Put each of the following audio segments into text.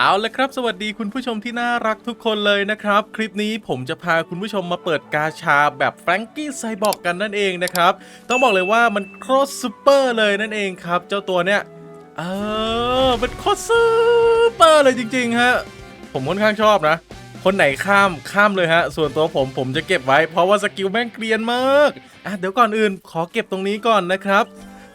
เอาละครับ สวัสดีคุณผู้ชมที่น่ารักทุกคนเลยนะครับ คลิปนี้ผมจะพาคุณผู้ชมมาเปิดกาชาแบบแฟรงกี้ไซบอร์กกันนั่นเองนะครับ ต้องบอกเลยว่ามันโคตรซูเปอร์เลยนั่นเองครับ เจ้าตัวเนี้ยเออมันโคตรซูเปอร์เลยจริงๆฮะผมค่อนข้างชอบนะ คนไหนข้ามข้ามเลยฮะ ส่วนตัวผมผมจะเก็บไว้เพราะว่าสกิลแม่งเกรียนมากอะเดี๋ยวก่อนอื่นขอเก็บตรงนี้ก่อนนะครับ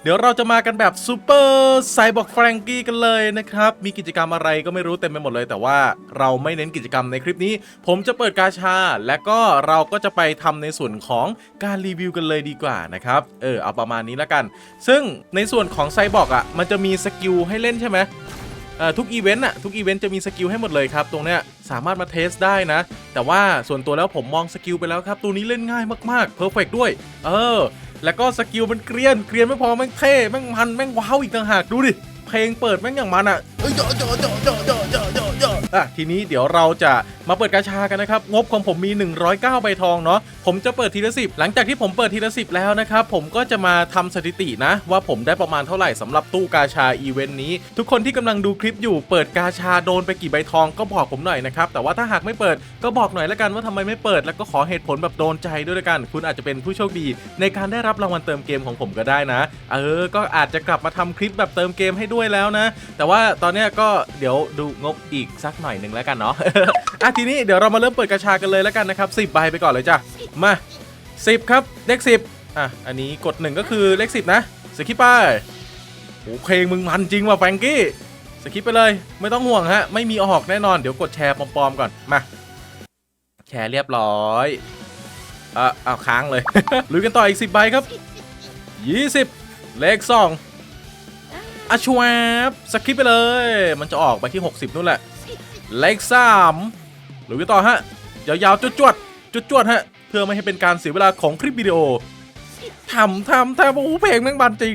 เดี๋ยวเราจะมากันแบบซูเปอร์ไซบอร์กแฟรงกี้กันเลยนะครับ มีกิจกรรมอะไรก็ไม่รู้เต็มไปหมดเลย แต่ว่าเราไม่เน้นกิจกรรมในคลิปนี้ ผมจะเปิดกาชา และก็เราก็จะไปทำในส่วนของการรีวิวกันเลยดีกว่านะครับ เออเอาประมาณนี้แล้วกัน ซึ่งในส่วนของไซบอร์กอะมันจะมีสกิลให้เล่นใช่ไหมอ่อทุกอีเวนต์อะทุกอีเวนต์จะมีสกิลให้หมดเลยครับ ตรงเนี้ยสามารถมาเทสได้นะ แต่ว่าส่วนตัวแล้วผมมองสกิลไปแล้วครับ ตัวนี้เล่นง่ายมากๆเพอร์เฟกด้วย เออ แล้วก็สกิลมันเกรียนเกรียนไม่พอแม่งเท่แม่งมันแม่งว้าวอีกต่างหากดูดิเพลงเปิดแม่งอย่างมันอะเอ้ยเจาะเจาะเจาะเจาะเจ อะทีนี้เดี๋ยวเราจะมาเปิดกาชากันนะครับ งบของผมมี 109 ใบทองเนาะผมจะเปิดทีละสิบหลังจากที่ผมเปิดทีละสิบแล้วนะครับผมก็จะมาทำสถิตินะ ว่าผมได้ประมาณเท่าไหร่สำหรับตู้กาชาอีเวนต์นี้ ทุกคนที่กำลังดูคลิปอยู่เปิดกาชาโดนไปกี่ใบทองก็บอกผมหน่อยนะครับแต่ว่าถ้าหากไม่เปิดก็บอกหน่อยล้วกันว่าทำไมไม่เปิด แล้วก็ขอเหตุผลแบบโดนใจด้วยละกัน คุณอาจจะเป็นผู้โชคดี ในการได้รับรางวัลเติมเกมของผมก็ได้นะ เออ ก็อาจจะกลับมาทำคลิปแบบเติมเกมให้ด้วยแล้วนะ แต่ว่าตอนนี้ก็เดี๋ยวดูงบอีกสักหน่อยหนึ่งแล้วกันเนาะ อะทีนี้เดี๋ยวเรามาเริ่มเปิดกาชากันเลยแล้วกันนะครับ10ใบไปก่อนเลยจ้ะ มา10ครับเลข10อะอันนี้กด1ก็คือเลข10นะสกิปไปโอ้เพลงมึงมันจริงว่ะแฟงกี้สกิปไปเลย ไม่ต้องห่วงฮะ ไม่มีออกแน่นอนเดี๋ยวกดแชร์ปลอมๆก่อนมาแชร์เรียบร้อยอะเอาค้างเลยลุยกันต่ออีก10ใบครับ20เลข2อะชวบสกิปไปเลย มันจะออกไปที่ 60นู่นแหละ เลข3ลุยกันต่อฮะ ยาวๆจวดๆจวดๆฮะ เพื่อไม่ให้เป็นการเสียเวลาของคลิปวิดีโอทำทำทำโอ้โหเพลงแม่งมันจริง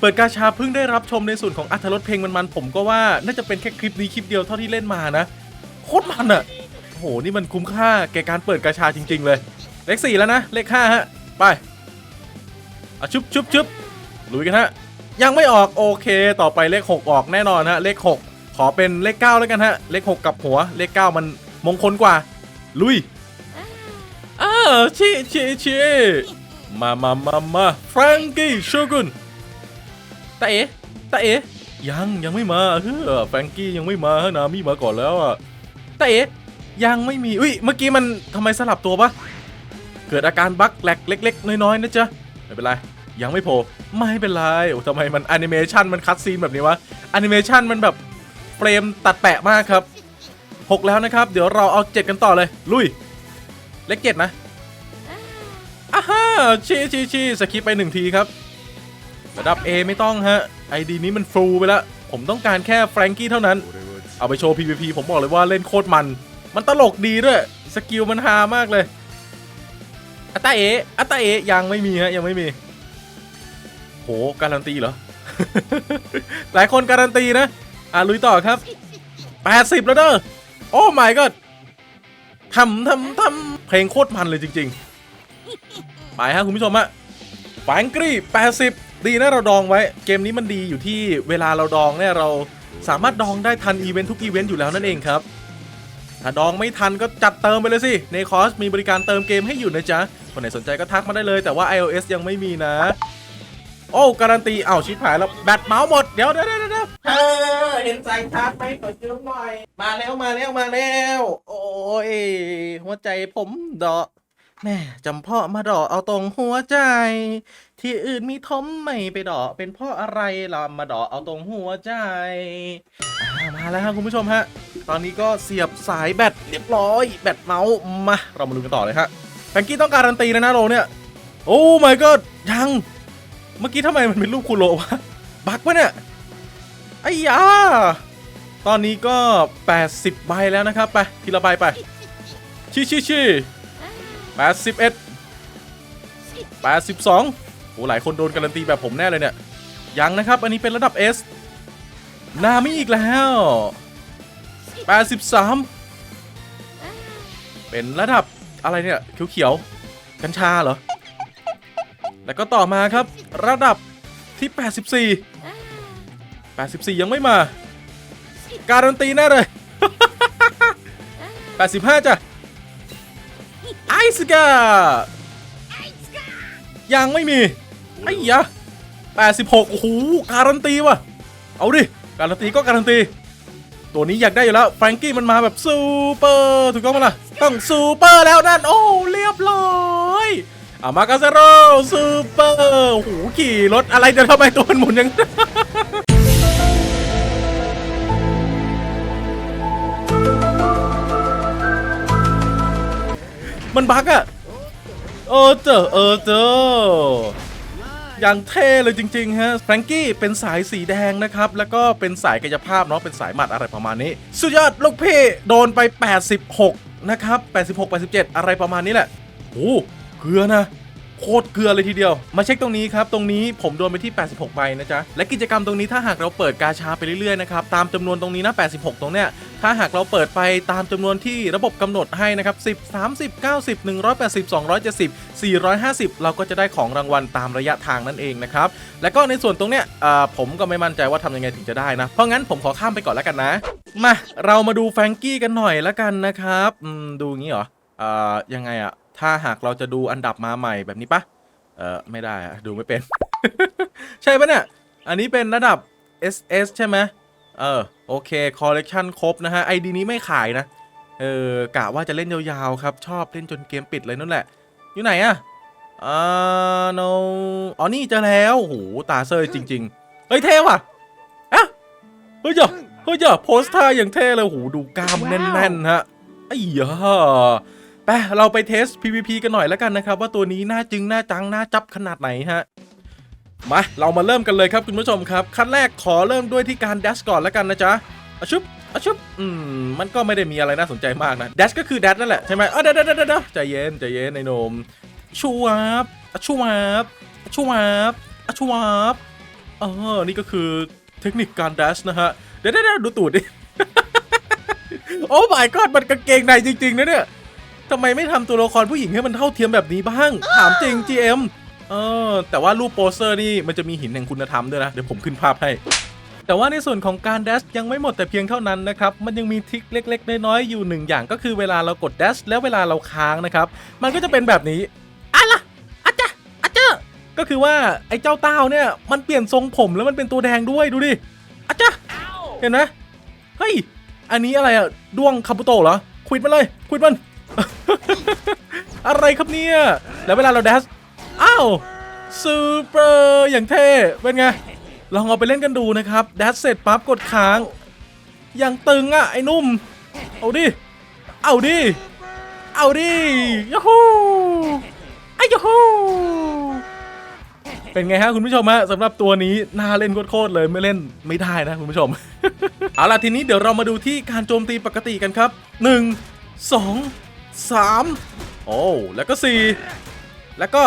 เปิดกาชาเพิ่งได้รับชมในส่วนของอัธรสเพลงมันๆผมก็ว่าน่าจะเป็นแค่คลิปนี้คลิปเดียวเท่าที่เล่นมานะโคตรมันอะโอ้โหนี่มันคุ้มค่าแก่การเปิดกาชาจริง ๆ เลย เลขสี่แล้วนะเลขห้าฮะไปอะชุบชุบชุบลุยกันฮะยังไม่ออกโอเค ต่อไปเลข 6 ออกแน่นอนฮะเลข 6 ขอเป็นเลข9แล้วกันฮะ เลข6กับหัว เลข9มันมงคลกว่า ลุยอ้าวชิชิชิมามามามาแฟรงกี้โชกุนตาเอ๋ตาเอ๋ยังยังไม่มาเฮ้อแฟรงกี้ยังไม่มาฮะนามี่มาก่อนแล้วอะตาเอ๋ยังไม่มีอุ้ยเมื่อกี้มันทำไมสลับตัวปะเกิดอาการบั๊กแหลกเล็ก ๆ น้อยๆนะจ๊ะไม่เป็นไรยังไม่โผล่ไม่เป็นไรโอ้ทำไมมันแอนิเมชันมันคัดซีนแบบนี้วะแอนิเมชันมันแบบ เฟรมตัดแปะมากครับ 6 แล้วนะครับ เดี๋ยวเราเอา 7 กันต่อเลย ลุย เลขเจ็ดนะอ้าฮ่าชี้ชี้ชี้สคิปไปหนึ่งทีครับ ระดับ A ไม่ต้องฮะไอดีนี้มันฟูลไปแล้ว ผมต้องการแค่แฟรงกี้เท่านั้น เอาไปโชว์ PVP ผมบอกเลยว่าเล่นโคตรมัน มันตลกดีด้วย สกิลมันฮามากเลยอัตตาเออัตตาเอยังไม่มีฮะยังไม่มี โห การันตีเหรอ หลายคนการันตีนะ อะลุยต่อครับ 80 แล้วเด้อโอ้ my god ทำทำทำเพลงโคตรมันเลยจริง ๆ ไปฮะคุณผู้ชมฮะแฟงกรี80 ดีนะเราดองไว้ เกมนี้มันดีอยู่ที่เวลาเราดองเนี่ยเราสามารถดองได้ทันอีเวนต์ทุกอีเวนต์อยู่แล้วนั่นเองครับ ถ้าดองไม่ทันก็จัดเติมไปเลยสิในคอสมีบริการเติมเกมให้อยู่นะจ๊ะ คนไหนสนใจก็ทักมาได้เลย แต่ว่า iOS ยังไม่มีนะ โอ้การันตีเอ้าชิบหายแล้วแบตเมาส์หมดเดี๋ยวเดี๋ยวเดี๋ยวเดี๋ยวเออเห็นสายชาร์จไหมขอยืมหน่อยมาแล้วมาแล้วมาแล้ว โอ้ยหัวใจผมดอกแม่จำเพาะมาดอกเอาตรงหัวใจ ที่อื่นมีทมไม่ไปดอกเป็นเพราะอะไรล่ะมาดอกเอาตรงหัวใจอ่ามาแล้วครับคุณผู้ชมฮะ ตอนนี้ก็เสียบสายแบตเรียบร้อยแบตเมาส์มาเรามาดูกันต่อเลยฮะแฟงกี้ต้องการันตีแล้วนะโลเนี่ยโอ้ my god ยัง เมื่อกี้ทำไมมันเป็นรูปคูโรวะ บักปะเนี่ยไอ้ยา ตอนนี้ก็ 80 ใบแล้วนะครับ ไป ทีละใบไปชิชิชิ81 82โอ้หลายคนโดนการันตีแบบผมแน่เลยเนี่ย ยังนะครับ อันนี้เป็นระดับ S นามิอีกแล้ว 83 เป็นระดับอะไรเนี่ย เขียวๆ กัญชาเหรอ แล้วก็ต่อมาครับ ระดับที่ 84 84 ยังไม่มา การันตีแน่เลย 85 จ้ะ ไอสกายังไม่มีไอ้ยะ86 โอ้โห การันตีว่ะ เอาดิ การันตีก็การันตี ตัวนี้อยากได้อยู่แล้ว แฟรงกี้มันมาแบบซูเปอร์ ถูกต้องไหมล่ะ ต้องซูเปอร์แล้วนั่น โอ้ เรียบร้อย อามากาเซโร่ซูเปอร์โอ้โหขี่รถอะไรเดี๋ยวทำไมตัวมันหมุนอย่างนั้นมันบั๊กอะเออเจอเออเจออย่างเท่เลยจริง ๆ ฮะแฟรงกี้เป็นสายสีแดงนะครับ แล้วก็เป็นสายกายภาพเนาะเป็นสายหมัดอะไรประมาณนี้ สุดยอดลูกพี่ โดนไป 86 นะครับ 86 87 อะไรประมาณนี้แหละโอ้ เกลือนะโคตรเกลือเลยทีเดียว มาเช็คตรงนี้ครับ ตรงนี้ผมโดนไปที่ 86 ใบนะจ๊ะ และกิจกรรมตรงนี้ถ้าหากเราเปิดกาชาไปเรื่อยๆนะครับ ตามจำนวนตรงนี้นะ 86 ตรงเนี้ย ถ้าหากเราเปิดไปตามจำนวนที่ระบบกำหนดให้นะครับ 10 30 90 180 270 450 เราก็จะได้ของรางวัลตามระยะทางนั่นเองนะครับ แล้วก็ในส่วนตรงเนี้ยผมก็ไม่มั่นใจว่าทำยังไงถึงจะได้นะ เพราะงั้นผมขอข้ามไปก่อนแล้วกันนะ มา เรามาดูแฟงกี้กันหน่อยแล้วกันนะครับ ดูงี้เหรอ อ่า ยังไงอะ ถ้าหากเราจะดูอันดับมาใหม่แบบนี้ปะเออไม่ได้อะดูไม่เป็น ใช่ปะเนี่ย อันนี้เป็นระดับ SS ใช่ไหมเออ โอเค คอลเลกชันครบนะฮะไอดีนี้ไม่ขายนะ เออกะว่าจะเล่นยาวๆ ครับ ชอบเล่นจนเกมปิดเลยนั่นแหละ อยู่ไหนอะอ่า no อ๋อนี่เจอแล้วโหตาเซยจริง ๆ เฮ้ยเท่ว่ะอะเฮ้ยจ้ะเฮ้ยจ้ะโพสท่าอย่างเท่เลยโอ้โหดูกล้ามแน่นๆฮะไอ้ยา ไปเราไปเทส PVP กันหน่อยแล้วกันนะครับ ว่าตัวนี้น่าจึงน่าจังน่าจับขนาดไหนฮะมาเรามาเริ่มกันเลยครับคุณผู้ชมครับ ขั้นแรกขอเริ่มด้วยที่การเดัชก่อนแล้วกันนะจ๊ะอะชุบอะชุบอืมมันก็ไม่ได้มีอะไรน่าสนใจมากนะเดัชก็คือเดัชนั่นแหละใช่ไหมเออเดี๋ยวเดี๋ยวเดี๋ยวใจเย็นใจเย็นไอ้หนมชูวับอะชูวับอะชูวับอะชูวับเออนี่ก็คือเทคนิคการเดัชนะฮะเดี๋ยวเดี๋ยวเดี๋ยวดูตูดดิโอ้ my god มันกางเกงในจริงๆนะเนี่ย ทำไมไม่ทำตัวละครผู้หญิงให้มันเท่าเทียมแบบนี้บ้าง ถามจริง GM เออ แต่ว่ารูปโปสเตอร์นี่มันจะมีหินแห่งคุณธรรมด้วยนะ เดี๋ยวผมขึ้นภาพให้ แต่ว่าในส่วนของการดัชยังไม่หมดแต่เพียงเท่านั้นนะครับ มันยังมีทริคเล็ก ๆ น้อยๆอยู่หนึ่งอย่างก็คือเวลาเรากดดัชแล้วเวลาเราค้างนะครับ มันก็จะเป็นแบบนี้อะไรล่ะอาจจะอาจจะก็คือว่าไอ้เจ้าเต้าเนี่ยมันเปลี่ยนทรงผมแล้วมันเป็นตัวแดงด้วยดูดิอาจจะเห็นไหมเฮ้ยอันนี้อะไรอะด้วงคาบุโตะเหรอควิดมันเลยควิดมัน อะไรครับเนี่ย แล้วเวลาเราแดชอ้าวซูเปอร์อย่างเท่ เป็นไง ลองเอาไปเล่นกันดูนะครับแดชเสร็จปั๊บกดค้างอย่างตึงอะไอ้นุ่ม เอาดิ เอาดิ เอาดิยูฮูไอ้ยูฮูเป็นไงฮะคุณผู้ชมฮะสำหรับตัวนี้น่าเล่นโคตรเลยไม่เล่นไม่ได้นะคุณผู้ชม เอาล่ะทีนี้เดี๋ยวเรามาดูที่การโจมตีปกติกันครับ 1 2 3 โอ้แล้วก็ 4 แล้วก็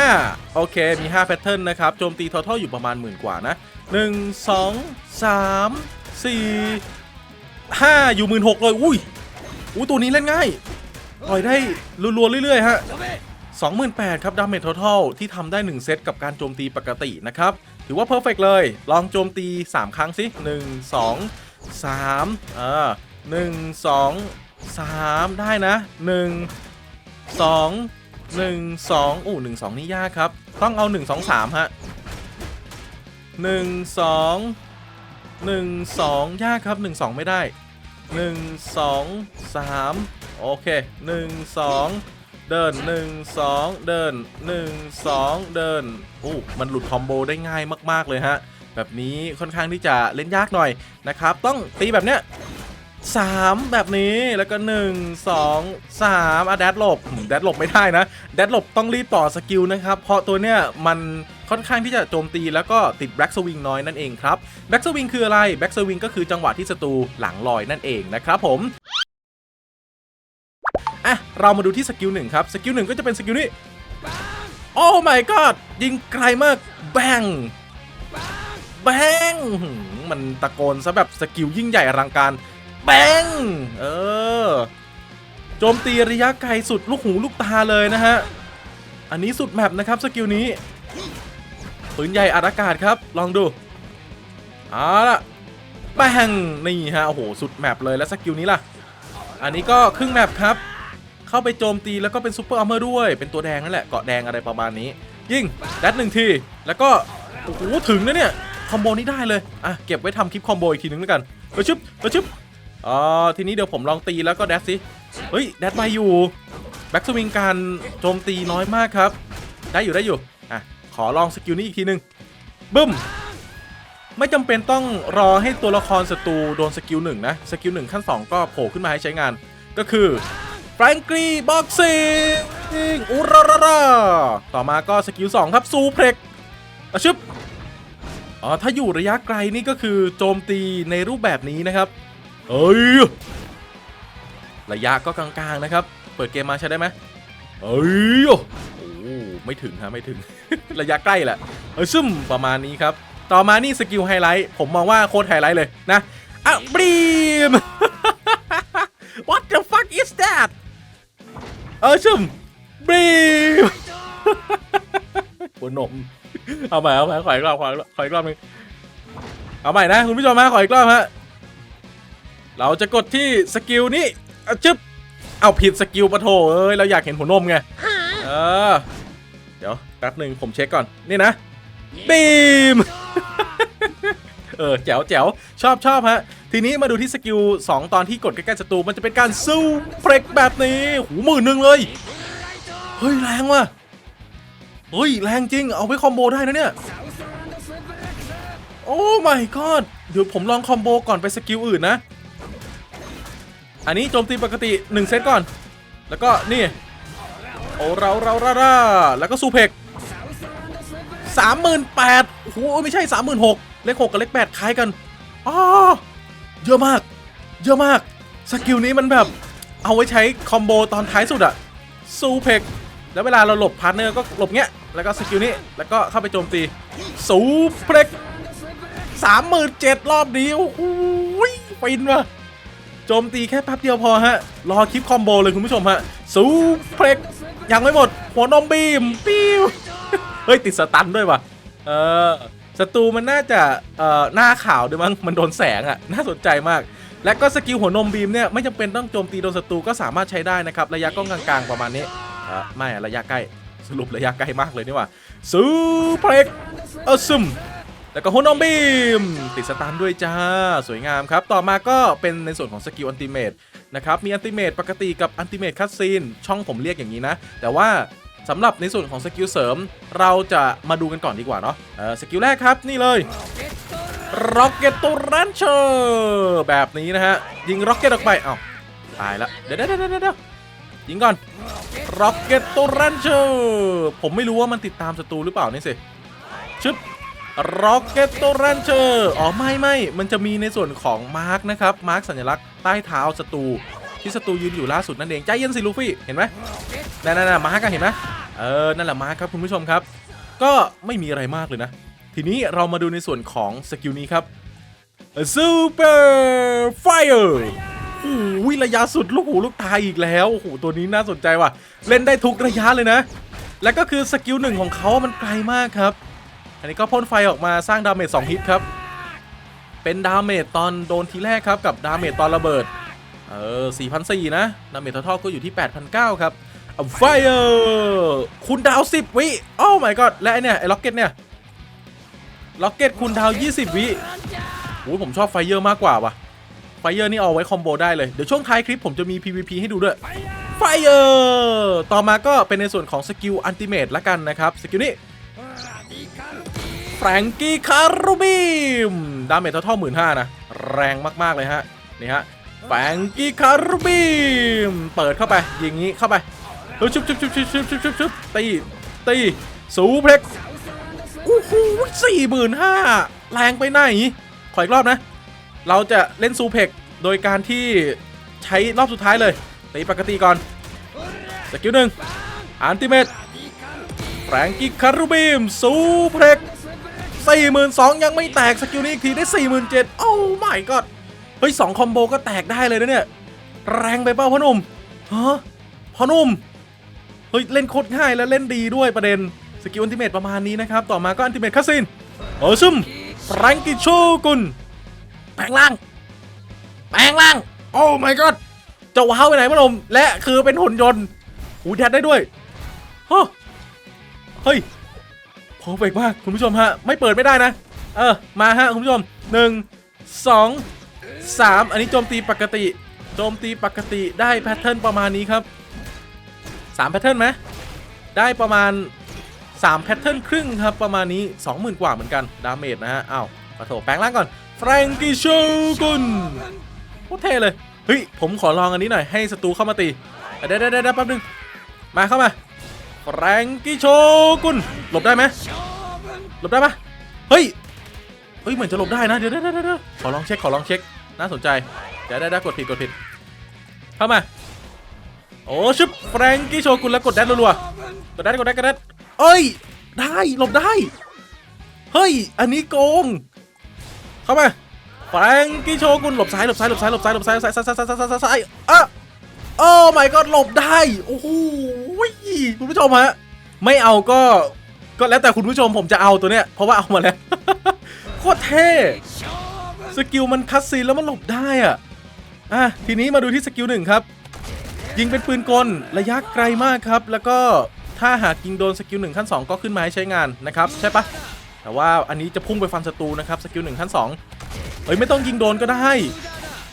5 โอเคมี5แพทเทิร์นนะครับโจมตีทอทัลอยู่ประมาณหมื่นกว่านะ 1 2 3 4 5 อยู่หมื่นหกเลย อุ้ยอุ้ยตัวนี้เล่นง่ายปล่อยได้รัวๆเรื่อยๆ ฮะ 28,000 ครับ ดาเมจ total ที่ทำได้ 1 เซตกับการโจมตีปกตินะครับ ถือว่าเพอร์เฟกเลย ลองโจมตี 3 ครั้งสิ 1 2 3อ่า1 2 3ได้นะ1 2 1 2อู้1 2นี่ยากครับ ต้องเอา1 2 3ฮะ1 2 1 2ยากครับ1 2ไม่ได้1 2 3โอเค1 2เดิน1 2เดิน1 2เดินอู้มันหลุดคอมโบได้ง่ายมาก ๆ เลยฮะ แบบนี้ค่อนข้างที่จะเล่นยากหน่อยนะครับ ต้องตีแบบเนี้ย สามแบบนี้แล้วก็ 1 2 3อะแดดหลบอืมแดดหลบไม่ได้นะแดดหลบต้องรีบต่อสกิลนะครับ เพราะตัวเนี้ยมันค่อนข้างที่จะโจมตีแล้วก็ติดแบ็กสวิงน้อยนั่นเองครับแบ็กสวิงคืออะไรแบ็กสวิงก็คือจังหวะที่ศัตรูหลังลอยนั่นเองนะครับผมอะเรามาดูที่สกิลหนึ่งครับสกิลหนึ่งก็จะเป็นสกิลนี้โอ้ my god ยิงไกลมากแบงแบงมันตะโกนซะแบบสกิลยิ่งใหญ่อลังการ แบงเออโจมตีระยะไกลสุดลูกหูลูกตาเลยนะฮะ อันนี้สุดแมปนะครับสกิลนี้ปืนใหญ่อากาศครับ ลองดูเอาละแปงนี่ฮะโอ้โหสุดแมปเลยแล้วสกิลนี้ล่ะ อันนี้ก็ครึ่งแมปครับ เข้าไปโจมตีแล้วก็เป็นซูเปอร์อาร์เมอร์ด้วยเป็นตัวแดงนั่นแหละเกาะแดงอะไรประมาณนี้ ยิงแดดหนึ่งทีแล้วก็โอ้โหถึงนะเนี่ยคอมโบนี้ได้เลยอะเก็บไว้ทำคลิปคอมโบอีกทีนึงแล้วกันไปชึบไปชึบ อ๋อทีนี้เดี๋ยวผมลองตีแล้วก็แดดสิเฮ้ยแดดมาอยู่แบ็กสวิงการโจมตีน้อยมากครับ ได้อยู่ได้อยู่อะขอลองสกิลนี้อีกทีนึงบึ้มไม่จำเป็นต้องรอให้ตัวละครศัตรูโดนสกิลหนึ่งนะสกิลหนึ่งขั้น 2 ก็โผล่ขึ้นมาให้ใช้งาน ก็คือ f r a n k ี y บ็อกซิ่งอุราราราต่อมาก็สกิล2ครับซูเพล็กอะชึบอ๋อถ้าอยู่ระยะไกลนี่ก็คือโจมตีในรูปแบบนี้นะครับ เอ้ยระยะก็กลางๆนะครับ เปิดเกมมาใช้ได้ไหมเอ้ยโอ้ไม่ถึงฮะไม่ถึง ระยะใกล้แหละเออซึมประมาณนี้ครับ ต่อมานี่สกิลไฮไลท์ผมมองว่าโคตรไฮไลท์เลยนะอะบรีม What the fuck is that เออซึมบรีมหัวนมเอาใหม่เอาใหม่ขออีกรอบขออีกรอบขออีกรอบหนึงเอาใหม่นะคุณผู้ชมมาขออีกรอบฮะ เราจะกดที่สกิลนี้อะจึ๊บเอาผิดสกิลปะโถเอ้ยเราอยากเห็นหัวนมไงเออเดี๋ยวแป๊บหนึ่งผมเช็คก่อนนี่นะบีมเออแจ๋วแจ๋วชอบชอบฮะ ทีนี้มาดูที่สกิล 2 ตอนที่กดใกล้ๆศัตรูมันจะเป็นการสู้เพล็กแบบนี้หูหมื่นหนึ่งเลย เฮ้ย แรงว่ะเฮ้ย แรงจริง เอาไปคอมโบได้นะเนี่ย โอ้ my god เดี๋ยวผมลองคอมโบก่อนไปสกิลอื่นนะ อันนี้โจมตีปกติ 1 เซตก่อน แล้วก็นี่ โอ้เราเราเราเราแล้วก็ซูเพกสามหมื่นแปดโอ้โหไม่ใช่สามหมื่นหกเลขหกกับเลขแปดคล้ายกันอ๋อเยอะมาก เยอะมาก สกิลนี้มันแบบ เอาไว้ใช้คอมโบตอนท้ายสุดอะซูเพกแล้วเวลาเราหลบพาร์ทเนอร์ก็หลบเงี้ย แล้วก็สกิลนี้ แล้วก็เข้าไปโจมตี ซูเพกสามหมื่นเจ็ดรอบนี้ โอ้โหฟินว่ะ โจมตีแค่แป๊บเดียวพอฮะ รอคลิปคอมโบเลยคุณผู้ชมฮะซูเพล็กยังไม่หมด หัวนมบีมปิ้วเฮ้ย ติดสตันด้วยว่ะเออศัตรูมันน่าจะเอ่อหน้าขาวด้วยมั้งมันโดนแสงอะ่ะ น่าสนใจมาก และก็สกิลหัวนมบีมเนี่ย ไม่จำเป็นต้องโจมตีโดนศัตรูก็สามารถใช้ได้นะครับ ระยะกล้องกลางๆประมาณนี้เออไม่อะระยะใกล้สรุประยะไกลมากเลยนี่ว่าซูเพล็กเออซึม แล้วก็ฮุนอมบีม ติดสตันด้วยจ้า สวยงามครับ ต่อมาก็เป็นในส่วนของสกิลอันติเมตนะครับ มีอันติเมตปกติกับอันติเมตคัตซีนช่องผมเรียกอย่างนี้นะ แต่ว่าสำหรับในส่วนของสกิลเสริม เราจะมาดูกันก่อนดีกว่าเนาะสกิลแรกครับนี่เลย Rocket to Rancher แบบนี้นะฮะ ยิง Rocket ออกไปเอ้าตายละเดี๋ยวเดี๋ยวเดี๋ยวเดี๋ยวยิงก่อน Rocket to Rancher ผมไม่รู้ว่ามันติดตามศัตรูหรือเปล่านี่สิชึบ Rocket to Rancher อ๋อไม่ไม่มันจะมีในส่วนของมาร์กนะครับ มาร์กสัญลักษณ์ใต้เท้าศัตรูที่ศัตรูยืนอยู่ล่าสุดนั่นเอง ใจเย็นสิลูฟี่ เห็นไหมนั่นน่ะมาร์กเห็นไหมเออ นั่นแหละมาร์กครับคุณผู้ชมครับ ก็ไม่มีอะไรมากเลยนะ ทีนี้เรามาดูในส่วนของสกิลนี้ครับ Super Fire โอ้ยระยะสุดลูกหูลูกตาอีกแล้วโอ้โหตัวนี้น่าสนใจว่ะ เล่นได้ทุกระยะเลยนะ และก็คือสกิลหนึ่งของเขามันไกลมากครับ อันนี้ก็พ่นไฟออกมาสร้างดาเมจ2ฮิตครับ เป็นดาเมจตอนโดนทีแรกครับกับดาเมจตอนระเบิด เออ4,400นะ ดาเมจทอทก็อยู่ที่ 8,900 ครับไฟเออร์คุณดาว 10 วิโอ้ my god และไอเนี่ยไอ้ล็อกเก็ตเนี่ย ล็อกเก็ตคุณดาว 20 วิโอ้ผมชอบไฟเยอร์มากกว่าว่ะ ไฟเยอร์นี่เอาไว้คอมโบได้เลย เดี๋ยวช่วงท้ายคลิปผมจะมี PVP ให้ดูด้วยไฟเออร์ต่อมาก็เป็นในส่วนของสกิลอันติเมตละกันนะครับ สกิลนี้ ฟรงกี้คารูบิมดาเมจเท่าๆหมื่นห้านะ แรงมากๆเลยฮะ นี่ฮะแฟรงกี้คารูบิมเปิดเข้าไป อยิงงี้เข้าไปเฮ้ยชุบชุบชุบชุบชุบชุบชุบชุบตีตีสูเพล็กโอ้โหสี่หมื่นห้าแรงไปไหน ขออีกรอบนะ เราจะเล่นซูเพกโดยการที่ใช้รอบสุดท้ายเลยตีปกติก่อนสกิลหนึ่งอันติเมตแฟรงกี้คารูบิมซูเพล็ก 42,000ยังไม่แตกสกิลนี้อีกทีได้47,000โอ้ my god เฮ้ยสองคอมโบก็แตกได้เลยนะเนี่ยแรงไปเปล่าพ่อหนุ่มฮะพ่อหนุ่มเฮ้ยเล่นโคตรง่ายและเล่นดีด้วยประเด็นสกิลอันติเมตประมาณนี้นะครับต่อมาก็อันติเมตคัสซินเออซึมแรงกิโชกุนแปลงร่างแปลงร่างโอ้ my god จะว้าวไปไหนมะลมและคือเป็นหุ่นยนต์หูแทนได้ด้วยฮะเฮ้ย เพอร์เฟกมากคุณผู้ชมฮะ ไม่เปิดไม่ได้นะ เออ มาฮะ คุณผู้ชมหนึ่งสองสามอันนี้โจมตีปกติ โจมตีปกติได้แพทเทิร์นประมาณนี้ครับสามแพทเทิร์นไหมได้ประมาณ3แพทเทิร์นครึ่งครับ ประมาณนี้ 20,000 กว่าเหมือนกันดาเมจนะฮะอ้าวขอโทษแปลงร่างก่อนแฟรงกี้โชกุนโคตรเท่เลย เฮ้ย ผมขอลองอันนี้หน่อยให้ศัตรูเข้ามาตีเดี๋ยวเดี๋ยวเดี๋ยวแป๊บนึง มาเข้ามา แฟรงกี้โชกุนหลบได้ไหมหลบได้ปะเฮ้ยเฮ้ยเหมือนจะหลบได้นะเดี๋ยวเดี๋ยวเดี๋ยวขอลองเช็คขอลองเช็คน่าสนใจเดี๋ยวเดี๋ยวเดี๋ยวกดผิดกดผิดเข้ามาโอ้ชุบแฟรงกี้โชกุนแล้วกดแดนรัวๆกดแดนกดแดนกดแดนเอ้ย ได้หลบได้ เฮ้ย อันนี้โกง เข้ามาแฟรงกี้โชกุนหลบซ้ายหลบซ้ายหลบซ้ายหลบซ้ายหลบซ้ายซ้ายซ้ายซ้ายซ้ายซ้ายซ้ายอะ โอ้ my god หลบได้ โอ้โหคุณผู้ชมฮะ ไม่เอาก็ ก็แล้วแต่คุณผู้ชมผมจะเอาตัวเนี้ย เพราะว่าเอามาแล้ว โคตรเท่ สกิลมันคัดซีนแล้วมันหลบได้อะ อะ ทีนี้มาดูที่สกิลหนึ่งครับ ยิงเป็นปืนกล ระยะไกลมากครับ แล้วก็ถ้าหากยิงโดนสกิลหนึ่งขั้น 2 ก็ขึ้นมาให้ใช้งานนะครับ ใช่ปะแต่ว่าอันนี้จะพุ่งไปฟันศัตรูนะครับสกิลหนึ่งขั้น2เอ้ยไม่ต้องยิงโดนก็ได้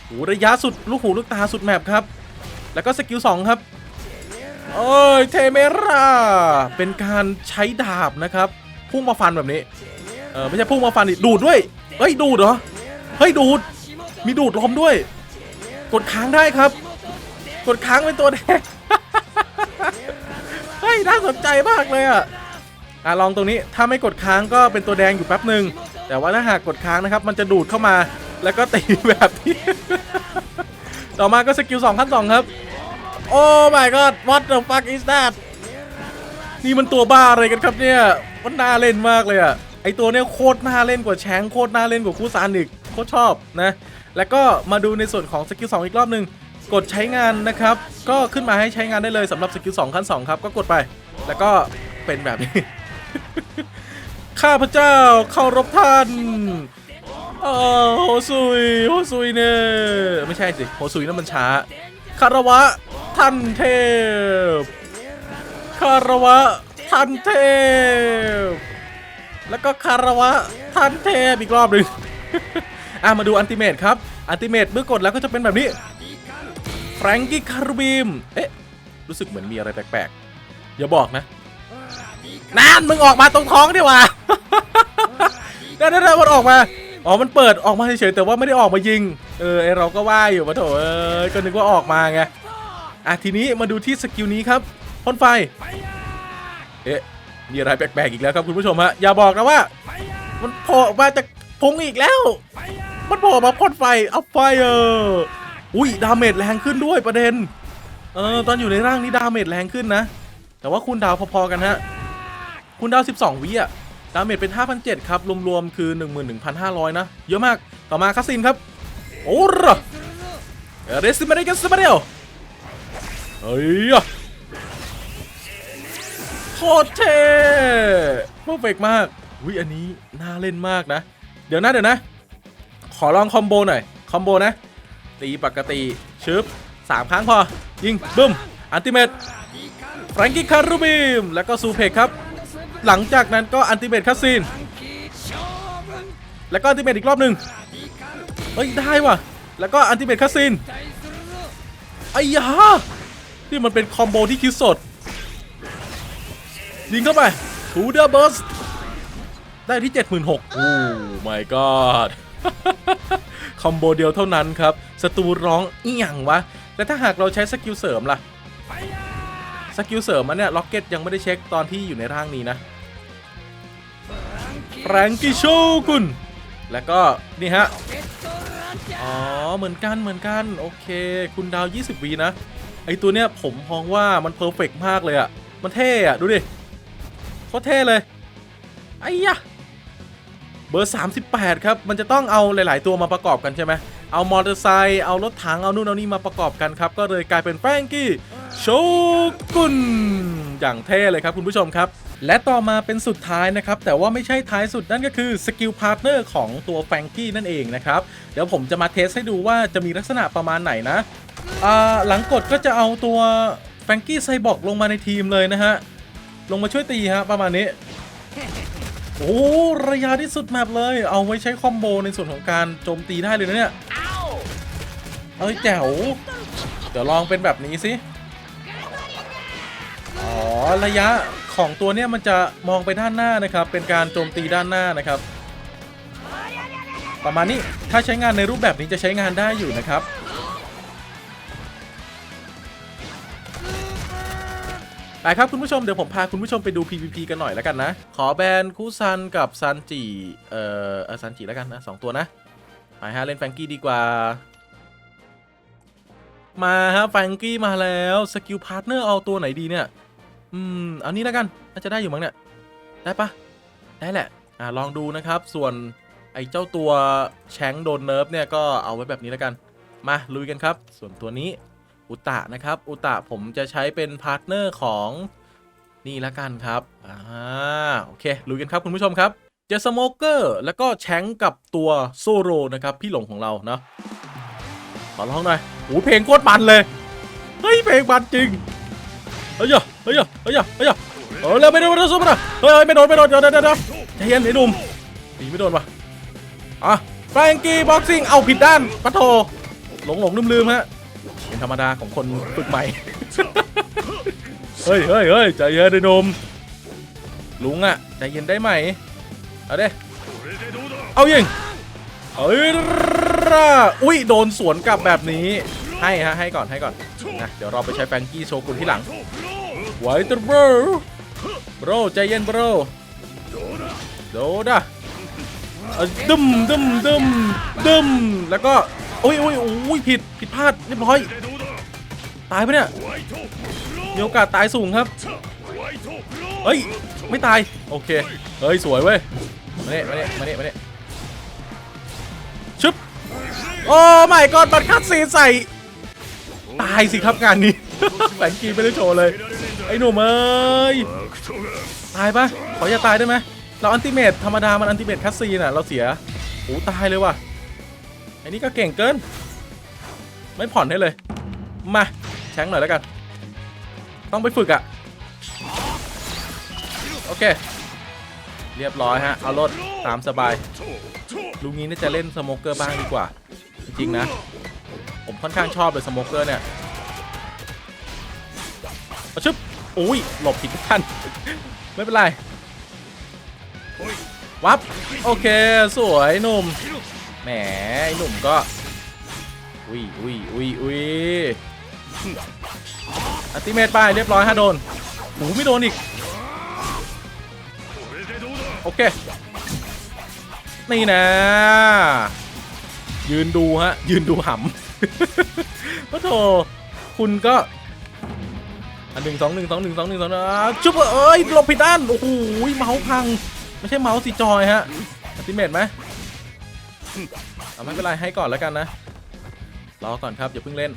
โหระยะสุดลูกหูลูกตาสุดแมปครับ แล้วก็สกิล2ครับโอ้ยเทเมราเป็นการใช้ดาบนะครับ พุ่งมาฟันแบบนี้เออไม่ใช่พุ่งมาฟันดิดูดด้วยเฮ้ยดูดเหรอเฮ้ยดูดมีดูดลมด้วย กดค้างได้ครับ กดค้างเป็นตัวแดงเฮ้ยน่าสนใจมากเลยอะอะลองตรงนี้ถ้าไม่กดค้างก็เป็นตัวแดงอยู่แป๊บหนึ่งแต่ว่าถ้าหากกดค้างนะครับ มันจะดูดเข้ามา แล้วก็ตีแบบนี้ ต่อมาก็สกิล2ขั้น2ครับ โอ้ my god what the fuck is that นี่มันตัวบ้าอะไรกันครับเนี่ย มันน่าเล่นมากเลยอะไอตัวเนี้ยโคตรน่าเล่นกว่าแชงโคตรน่าเล่นกว่าคู่ซานอีกโคตรชอบนะ แล้วก็มาดูในส่วนของสกิล2อีกรอบหนึ่งกดใช้งานนะครับ ก็ขึ้นมาให้ใช้งานได้เลยสำหรับสกิล2ขั้น2ครับ ก็กดไป แล้วก็เป็นแบบนี้ ข้าพเจ้าเคารพท่าน เออโฮซุยโฮซุยเนี่ยไม่ใช่สิโฮซุยนั่นมันช้าคารวะท่านเทพคารวะท่านเทพ แล้วก็คารวะท่านเทพอีกรอบหนึ่งอะมาดูอันติเมตครับอันติเมตเมื่อกดแล้วก็จะเป็นแบบนี้แฟรงกี้คารูบีมเอ๊ะรู้สึกเหมือนมีอะไรแปลกๆอย่าบอกนะนั่นมึงออกมาตรงท้องดิวะเดี๋ยวเดี๋ยวมันออกมา อ๋อมันเปิดออกมาเฉยๆแต่ว่าไม่ได้ออกมายิง เออไอเราก็ว่าอยู่มาโถเอ้ยก็นึกว่าออกมาไงอะทีนี้มาดูที่สกิลนี้ครับพ่นไฟ เอ๊ะมีอะไรแปลกๆอีกแล้วครับคุณผู้ชมฮะอย่าบอกนะว่า มันโผล่อมาจากพุงอีกแล้ว มันโผล่มาพ่นไฟเอาไฟเอออุ้ยดาเมจแรงขึ้นด้วยประเด็น เออตอนอยู่ในร่างนี้ดาเมจแรงขึ้นนะ แต่ว่าคูณดาวพอๆกันฮะคูณดาว 12 วิอะ ดาเมจเป็น 5,700 ครับ รวม ๆ คือ 11,500 นะ เยอะมาก ต่อมาคาสินครับ โอ้รเรซิมาเรกันสมาเดลเฮ้ยโคตรเท่เพอร์เฟกมากวิอันนี้น่าเล่นมากนะ เดี๋ยวนะเดี๋ยวนะ ขอลองคอมโบหน่อย คอมโบนะ ตีปกติ ชึบสามครั้งพอ ยิงบึ้ม อันติเมตแฟรงกี้คารูบิม แล้วก็ซูเพกครับ หลังจากนั้นก็อันติเมตคัสซีน แล้วก็อันติเมตอีกรอบหนึ่งเฮ้ยได้ว่ะ แล้วก็อันติเมตคัสซีนไอ้ยาที่มันเป็นคอมโบที่คิดสด ยิงเข้าไปทูเดอร์เบิร์สได้ที่ 76,000โอ้ my god คอมโบเดียวเท่านั้นครับศัตรูร้องอีหยังวะแล้วถ้าหากเราใช้สกิลเสริมล่ะ สกิลเสริมมันเนี่ยล็อกเก็ตยังไม่ได้เช็คตอนที่อยู่ในร่างนี้นะ แฟรงกี้โชกุนแล้วก็นี่ฮะ อ๋อ เหมือนกันเหมือนกัน โอเค คุณดาว 20วีนะ ไอตัวเนี้ยผมมองว่ามันเพอร์เฟกมากเลยอะมันเท่อะดูดิโคตรเท่เลย ไอ้ยะ เบอร์ 38 ครับ มันจะต้องเอาหลาย ๆ ตัวมาประกอบกันใช่ไหม เอามอเตอร์ไซค์ เอารถถัง เอานู่นเอานี่มาประกอบกันครับ ก็เลยกลายเป็นแฟรงกี้โชกุนอย่างเท่เลยครับคุณผู้ชมครับ และต่อมาเป็นสุดท้ายนะครับ แต่ว่าไม่ใช่ท้ายสุดนั่นก็คือสกิลพาร์ทเนอร์ของตัวแฟงกี้นั่นเองนะครับ เดี๋ยวผมจะมาเทสให้ดูว่าจะมีลักษณะประมาณไหนนะหลังกดก็จะเอาตัวแฟงกี้ไซบอร์กลงมาในทีมเลยนะฮะ ลงมาช่วยตีฮะประมาณนี้ โอ้ระยะที่สุดแมปเลย เอาไว้ใช้คอมโบในส่วนของการโจมตีได้เลยนะเนี่ย เอ้ยแจ๋ว เดี๋ยวลองเป็นแบบนี้สิ อ๋อ ระยะของตัวเนี้ยมันจะมองไปด้านหน้านะครับ เป็นการโจมตีด้านหน้านะครับ ประมาณนี้ถ้าใช้งานในรูปแบบนี้จะใช้งานได้อยู่นะครับไปครับคุณผู้ชมเดี๋ยวผมพาคุณผู้ชมไปดู PVP กันหน่อยแล้วกันนะ ขอแบนคูซันกับซันจิเอ่อซันจิแล้วกันนะสองตัวนะไปฮะเล่นแฟงกี้ดีกว่า มาฮะแฟงกี้มาแล้วสกิลพาร์ทเนอร์เอาตัวไหนดีเนี่ย อืมเอานี้แล้วกันน่าจะได้อยู่มั้งเนี่ยได้ปะได้แหละ อ่าลองดูนะครับ ส่วนไอ้เจ้าตัวแชงโดนเนิร์ฟเนี่ยก็เอาไว้แบบนี้แล้วกัน มาลุยกันครับ ส่วนตัวนี้อุตะนะครับ อุตะผมจะใช้เป็นพาร์ทเนอร์ของนี่ละกันครับอ่าโอเคลุยกันครับคุณผู้ชมครับเจอสโมเกอร์แล้วก็แชงกับตัวโซโรนะครับ พี่หลงของเราเนาะขอร้องหน่อยโอ้เพลงโคตรมันเลยเฮ้ยเพลงมันจริง เฮ้ยอะเฮ้ยอะเฮ้ยเฮ้ยอะเออเร็วไม่โดนไม่โดนสู้มันนะเฮ้ยไม่โดนไม่โดนเดี๋ยวเดี๋ยวเดี๋ยวใจเย็นไอ้หนุ่มตีไม่โดนปะอะแฟรงกี้บ็อกซิ่งเอาผิดด้านปะโทหลงหลงลืมลืมฮะเป็นธรรมดาของคนฝึกใหม่เฮ้ยเฮ้ยเฮ้ยใจเย็นไอ้หนุ่มลุงอะใจเย็นได้ไหมเอาเด้เอายิงเอ้ยอุ้ยโดนสวนกลับแบบนี้ให้ฮะให้ก่อนให้ก่อน นะเดี๋ยวเราไปใช้แฟรงกี้โชกุนที่หลังไหวตัวบรบรใจเย็นบรโดดะอะดึมดึมดึมดึมแล้วก็โอ้ยโอ้ยโอ้ยผิดผิดพลาดเรียบร้อย ตายปะเนี่ยมีโอกาสตายสูงครับเฮ้ยไม่ตายโอเคเฮ้ยสวยเว้ยมาเนี่ยมาเนี่ยมาเนี่ยมาเนี่ยชึบโอ้ไม่ก่อนบัตรคัดซีนใส่ ตายสิครับงานนี้แฝงกีไม่ได้โชว์เลย ไอ้หนุ่มเอ้ยตายปะขออย่าตายได้ไหมเราอันติเมตธรรมดามันอันติเมตคัสซีน่ะเราเสียโอ้ตายเลยว่ะไอ้นี่ก็เก่งเกิน ไม่ผ่อนให้เลย มาแช้งหน่อยแล้วกัน ต้องไปฝึกอะโอเค เรียบร้อยฮะ เอารถตามสบาย ลุงนี้น่าจะเล่นสโมเกอร์บ้างดีกว่า จริงนะ ผมค่อนข้างชอบเลยสโมเกอร์เนี่ยเอาชึบอุ้ย หลบผิดท่าน ไม่เป็นไร วับ โอเค สวยหนุ่ม แหมหนุ่มก็ อุ้ยอุ้ยอุ้ยอุ้ยอัติเมตไปเรียบร้อยฮะโดน หูไม่โดนอีก โอเค นี่นะ ยืนดูฮะ ยืนดูหำ พระโถคุณก็อันหนึ่งสองหนึ่งสองหนึ่งสองหนึ่งสองอ่าชุบเอ้ยหลบผิดด้าน โอ้โหเมาส์พัง ไม่ใช่เมาส์สีจอยฮะอัติเมตไหมเอาไม่เป็นไรให้ก่อนแล้วกันนะ รอก่อนครับ อย่าเพิ่งเล่น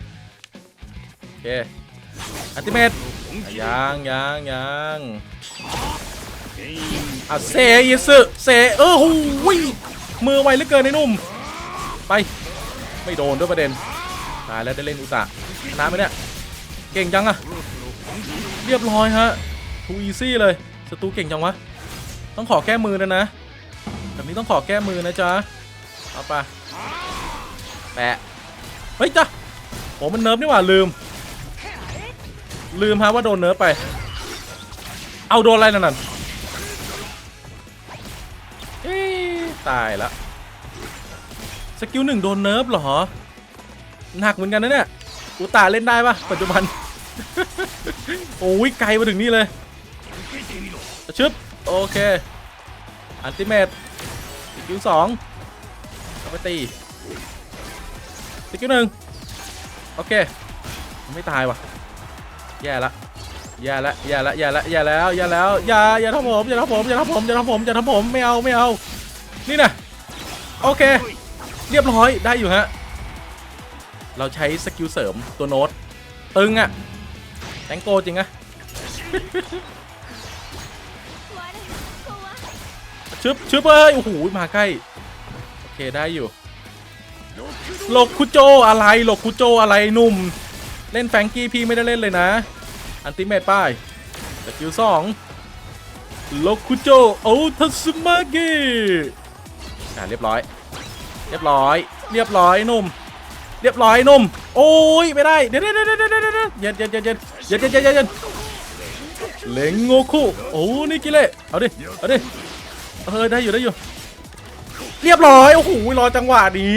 โอเคอัติเมตยังยังยังอะเซยิสึเซเออหูยมือไวเหลือเกินไอ้นุ่ม ไป ไม่โดนด้วยประเด็น ตายแล้วได้เล่นอุตสาห์ชนะไหมเนี่ย เก่งจังอะเรียบร้อยฮะทูอีซี่เลยสตูเก่งจังวะ ต้องขอแก้มือนะนะ แบบนี้ต้องขอแก้มือนะจ๊ะ เอาไปแปะ เฮ้ยจ้ะโอ้มันเนิร์ฟนี่หว่าลืม ลืมฮะว่าโดนเนิร์ฟไป เอาโดนอะไรนั่นน่ะเอ๊ะตายละสกิลหนึ่งโดนเนิร์ฟเหรอ หนักเหมือนกันนะเนี่ยอุตาเล่นได้ปะปัจจุบัน โอ้ยไกลมาถึงนี่เลยชึบโอเค อันติเมตสกิลสองเอาไปตีสกิลหนึ่งโอเค ไม่ตายว่ะ แย่ละ แย่ละ แย่ละ แย่ละ แย่แล้ว แย่แล้ว อย่า อย่าทำผม อย่าทำผม อย่าทำผม อย่าทำผม อย่าทำผม ไม่เอา ไม่เอา นี่นะ โอเค เรียบร้อย ได้อยู่ฮะ เราใช้สกิลเสริมตัวโน้ตตึงอะแตงโกจริงอะชึบชึบเอ้ยโอ้โหมาใกล้ โอเคได้อยู่โลคุโจอะไรโลคุโจอะไรหนุ่ม เล่นแฟงกี้พี่ไม่ได้เล่นเลยนะ อันติเมตป้ายสกิลสองโลคุโจโอทัสมาเกะอ่าเรียบร้อย เรียบร้อย เรียบร้อยหนุ่ม เรียบร้อยนุ่มโอ้ยไม่ได้เดี๋ยวเดี๋ยวเดี๋ยวเดี๋ยวเดี๋ยวเย็นเย็นเย็นเย็นเย็นเย็นเย็นเย็นเย็นเล็งโงคุโอ้นี่กิเล่เอาดิเอาดิเออได้อยู่ได้อยู่ เรียบร้อยโอ้โหรอจังหวะนี้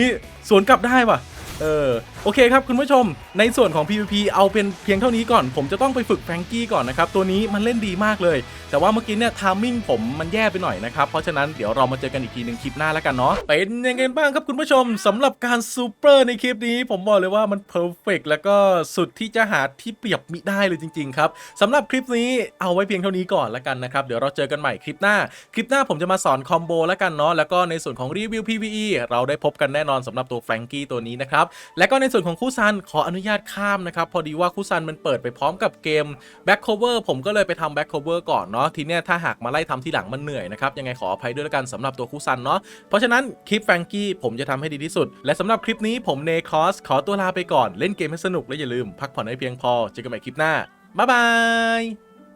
สวนกลับได้ว่ะ เออโอเคครับคุณผู้ชม ในส่วนของ PVP เอาเป็นเพียงเท่านี้ก่อน ผมจะต้องไปฝึกแฟงกี้ก่อนนะครับ ตัวนี้มันเล่นดีมากเลย แต่ว่าเมื่อกี้เนี่ยทามมิ่งผมมันแย่ไปหน่อยนะครับ เพราะฉะนั้นเดี๋ยวเรามาเจอกันอีกทีหนึ่งคลิปหน้าแล้วกันเนาะเป็นยังไงบ้างครับคุณผู้ชมสำหรับการซูเปอร์ในคลิปนี้ ผมบอกเลยว่ามันเพอร์เฟกแล้วก็สุดที่จะหาที่เปรียบมิได้เลยจริง ๆ ครับสำหรับคลิปนี้เอาไว้เพียงเท่านี้ก่อนแล้วกันนะครับเดี๋ยวเราเจอกันใหม่คลิปหน้าคลิปหน้าผมจะมาสอนคอมโบแล้วกันเนาะแล้วก็ในส่วนของรีวิว PVE เราได้พบกันแน่นอนสำหรับตัวแฟรงกี้ตัวนี้นะครับและก็ในส่วนของคู่ซันขออนุญาตข้ามนะครับ พอดีว่าคู่ซันมันเปิดไปพร้อมกับเกม Back Cover ผมก็เลยไปทำ Back Cover ก่อนเนาะทีเนี้ยถ้าหากมาไล่ทำทีหลังมันเหนื่อยนะครับ ยังไงขออภัยด้วยแล้วกันสำหรับตัวคู่ซันเนาะเพราะฉะนั้นคลิปแฟงกี้ผมจะทำให้ดีที่สุด และสำหรับคลิปนี้ผมเนคอสขอตัวลาไปก่อนเล่นเกมให้สนุกและอย่าลืม พักผ่อนให้เพียงพอเจอกันใหม่คลิปหน้าบ๊ายบาย